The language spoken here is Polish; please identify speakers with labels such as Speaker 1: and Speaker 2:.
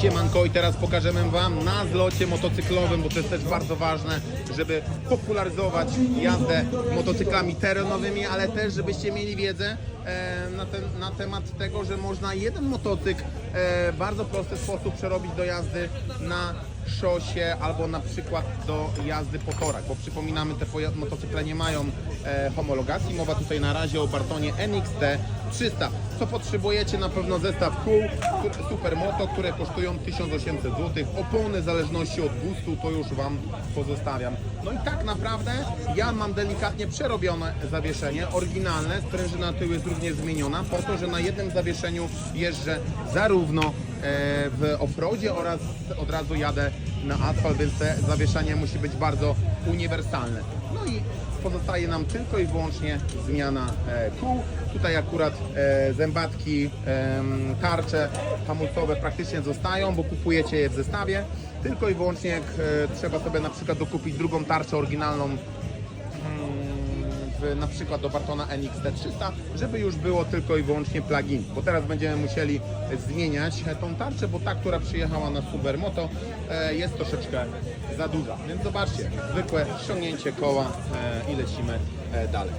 Speaker 1: Siemanko i teraz pokażemy Wam na zlocie motocyklowym, bo to jest też bardzo ważne, żeby popularyzować jazdę motocyklami terenowymi, ale też żebyście mieli wiedzę e, na, ten, na temat tego, że można jeden motocykl e, w bardzo prosty sposób przerobić do jazdy na szosie albo na przykład do jazdy po torach, bo przypominamy, te motocykle nie mają e, homologacji. Mowa tutaj na razie o Bartonie NXT 300. Co potrzebujecie? Na pewno zestaw kół, supermoto, które kosztują 1800 zł. Opony w zależności od gustu to już Wam pozostawiam. No i tak naprawdę ja mam delikatnie przerobione zawieszenie, oryginalne, sprężyna tył jest również zmieniona, po to, że na jednym zawieszeniu jeżdżę zarówno w offroadzie oraz od razu jadę na asfalt, więc te zawieszenie musi być bardzo uniwersalne. No i pozostaje nam tylko i wyłącznie zmiana e, kół. Tutaj akurat e, zębatki, tarcze hamulcowe praktycznie zostają, bo kupujecie je w zestawie. Tylko i wyłącznie e, trzeba sobie na przykład dokupić drugą tarczę oryginalną na przykład do Bartona NXT 300, żeby już było tylko i wyłącznie plugin, bo teraz będziemy musieli zmieniać tą tarczę, bo ta, która przyjechała na Supermoto e, jest troszeczkę za duża. Więc zobaczcie, zwykłe ściągnięcie koła e, i lecimy e, dalej.